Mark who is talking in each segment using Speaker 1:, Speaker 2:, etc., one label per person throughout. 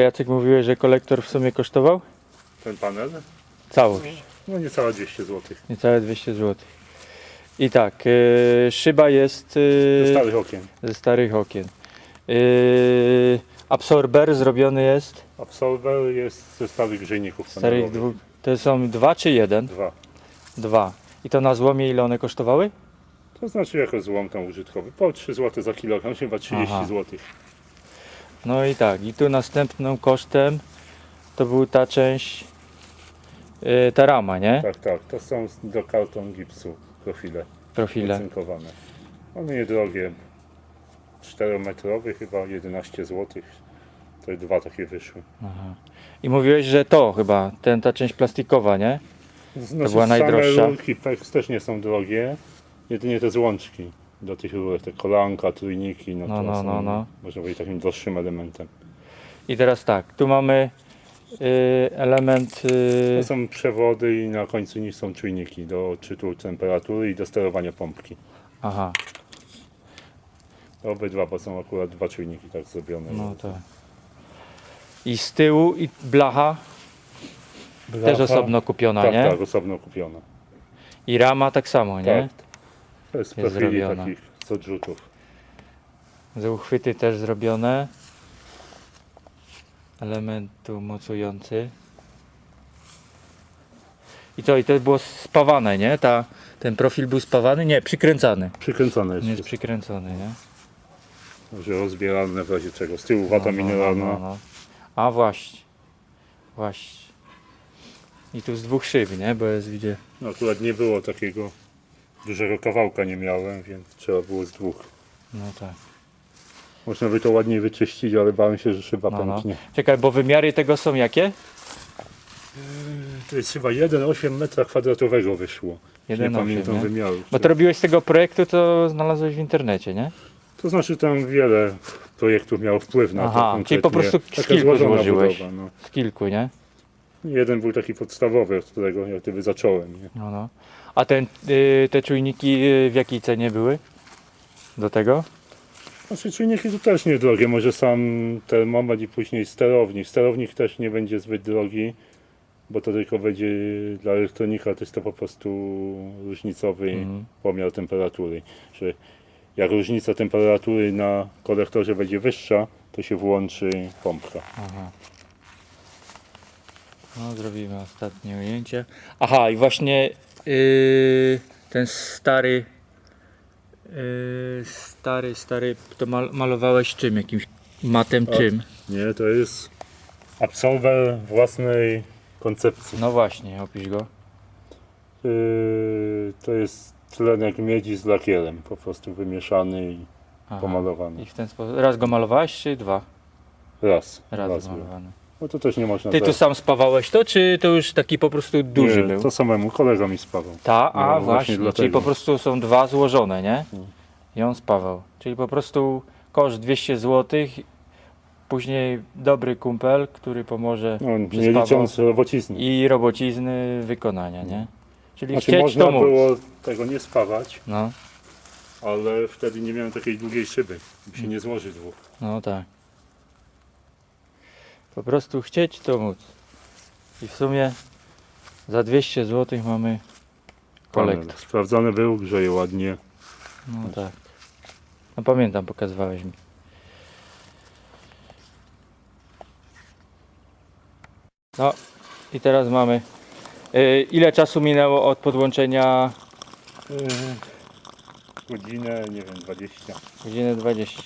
Speaker 1: Jacek mówiłeś, że kolektor w sumie kosztował?
Speaker 2: Ten panel?
Speaker 1: Całość.
Speaker 2: No niecałe 200 zł.
Speaker 1: Niecałe 200 zł. I tak, yy, szyba jest yy,
Speaker 2: Ze starych okien.
Speaker 1: ze starych okien. Yy, absorber zrobiony jest
Speaker 2: Absolver jest ze starych grzejników
Speaker 1: starych
Speaker 2: panelowych.
Speaker 1: dwóch. To są dwa czy jeden?
Speaker 2: Dwa.
Speaker 1: Dwa. I to na złomie ile one kosztowały?
Speaker 2: To znaczy jako złom tam użytkowy. Po 3 zł za kilogram, chyba 30
Speaker 1: Aha.
Speaker 2: zł.
Speaker 1: No i tak, i tu następnym kosztem to był ta część, yy, ta rama, nie?
Speaker 2: Tak, tak. To są do karton gipsu profile
Speaker 1: Profile.
Speaker 2: wycynkowane. One niedrogie. 4-metrowy chyba 11 zł. To dwa takie wyszły.
Speaker 1: Aha. I mówiłeś, że to chyba, ten, ta część plastikowa, nie?
Speaker 2: Znaczy,
Speaker 1: była najdroższa?
Speaker 2: Same rurki też nie są drogie. Jedynie te złączki do tych rurek, te kolanka, trójniki, no,
Speaker 1: No,
Speaker 2: to
Speaker 1: no,
Speaker 2: są,
Speaker 1: no, no.
Speaker 2: można powiedzieć, takim droższym elementem.
Speaker 1: I teraz tak, tu mamy yy, element, yy,
Speaker 2: To są przewody i na końcu nich są czujniki do odczytu temperatury i do sterowania pompki.
Speaker 1: aha,
Speaker 2: Obydwa, bo są akurat dwa czujniki tak zrobione.
Speaker 1: no to. I z tyłu i blacha,
Speaker 2: Blacha-
Speaker 1: też osobno kupiona,
Speaker 2: Tak,
Speaker 1: nie?
Speaker 2: tak, osobno kupiona.
Speaker 1: I rama tak samo, nie?
Speaker 2: Tak. To jest
Speaker 1: Jest
Speaker 2: profili
Speaker 1: zrobiona.
Speaker 2: takich z odrzutów.
Speaker 1: Z uchwyty też zrobione. Element tu mocujący. I to, i to było spawane, nie? Ta, ten profil był spawany? Nie, przykręcany.
Speaker 2: Przykręcone jest,
Speaker 1: Nie jest
Speaker 2: jest
Speaker 1: przykręcony, nie?
Speaker 2: że rozbieralne w razie czego. Z tyłu wata
Speaker 1: No, no,
Speaker 2: mineralna.
Speaker 1: no, no. A właśnie. Właśnie. I tu z dwóch szyb, nie? Bo jest widzę.
Speaker 2: No, akurat nie było takiego dużego kawałka nie miałem, więc trzeba było z dwóch.
Speaker 1: No tak.
Speaker 2: Można by to ładniej wyczyścić, ale bałem się, że szyba
Speaker 1: No, no.
Speaker 2: pęknie.
Speaker 1: Czekaj, bo wymiary tego są jakie?
Speaker 2: To jest chyba 1,8 metra kwadratowego wyszło. Nie
Speaker 1: 1,8,
Speaker 2: pamiętam
Speaker 1: nie?
Speaker 2: wymiaru.
Speaker 1: Bo to robiłeś z tego projektu, to znalazłeś w internecie, nie?
Speaker 2: To znaczy tam wiele projektów miało wpływ na
Speaker 1: Aha,
Speaker 2: to konkretnie.
Speaker 1: czyli po prostu z kilku złożyłeś.
Speaker 2: budowa, no.
Speaker 1: Z kilku, nie?
Speaker 2: Jeden był taki podstawowy, od którego jak gdyby zacząłem. Nie?
Speaker 1: No, no. A ten, y, te czujniki y, w jakiej cenie były? Do tego?
Speaker 2: Znaczy czujniki to też niedrogie, może sam termometr i później sterownik. Sterownik też nie będzie zbyt drogi, bo to tylko będzie dla elektronika, to jest to po prostu różnicowy
Speaker 1: Mhm.
Speaker 2: pomiar temperatury. Że jak różnica temperatury na kolektorze będzie wyższa, to się włączy pompka.
Speaker 1: Aha. No, zrobimy ostatnie ujęcie. Aha, i właśnie yy, ten stary, yy, stary, stary, to mal, malowałeś czym? Jakimś matem
Speaker 2: O.
Speaker 1: czym?
Speaker 2: Nie, to jest absolwer własnej koncepcji.
Speaker 1: No właśnie, opisz go.
Speaker 2: Yy, to jest tlenek miedzi z lakierem, po prostu wymieszany i
Speaker 1: Aha.
Speaker 2: pomalowany.
Speaker 1: I w ten sposób. Raz go malowałeś, czy dwa?
Speaker 2: Raz.
Speaker 1: Raz,
Speaker 2: raz
Speaker 1: malowany.
Speaker 2: No to też nie można
Speaker 1: Ty tu sam spawałeś to, czy to już taki po prostu duży
Speaker 2: nie,
Speaker 1: był?
Speaker 2: To samemu kolega mi spawał.
Speaker 1: Ta, a
Speaker 2: No, właśnie
Speaker 1: czyli po prostu są dwa złożone, nie?
Speaker 2: Mm.
Speaker 1: I on spawał. Czyli po prostu koszt 200 zł, później dobry kumpel, który pomoże
Speaker 2: No, nie
Speaker 1: Przyspawał.
Speaker 2: licząc robocizny.
Speaker 1: i robocizny wykonania, nie? Czyli
Speaker 2: Znaczy
Speaker 1: chcieć
Speaker 2: można
Speaker 1: to móc.
Speaker 2: było tego nie spawać,
Speaker 1: No,
Speaker 2: ale wtedy nie miałem takiej długiej szyby. Mi się nie złoży dwóch.
Speaker 1: no tak. Po prostu chcieć to móc. I w sumie za 200 zł mamy kolektor.
Speaker 2: Sprawdzony był, grzeje ładnie.
Speaker 1: No tak. No pamiętam, pokazywałeś mi. No i teraz mamy. y, ile czasu minęło od podłączenia?
Speaker 2: Yy, godzinę, nie wiem, 20.
Speaker 1: Godzinę 20.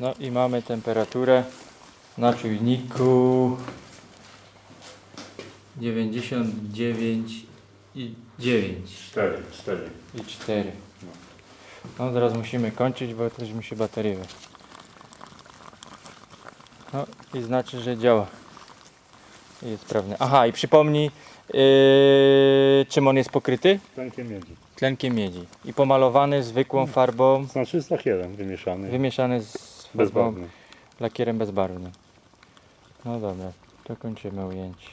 Speaker 1: No i mamy temperaturę na czujniku 99 i 9.
Speaker 2: 4, 4.
Speaker 1: I 4. No teraz musimy kończyć, bo też mi się baterie we. No i znaczy, że działa. I jest sprawny. Aha, i przypomnij, yy, czym on jest pokryty?
Speaker 2: Tlenkiem miedzi.
Speaker 1: Tlenkiem miedzi. I pomalowany zwykłą farbą,
Speaker 2: Znaczy z lakierem wymieszany.
Speaker 1: wymieszany z
Speaker 2: Bezbarwny.
Speaker 1: lakierem bezbarwnym. No dobra, to kończymy ujęcie.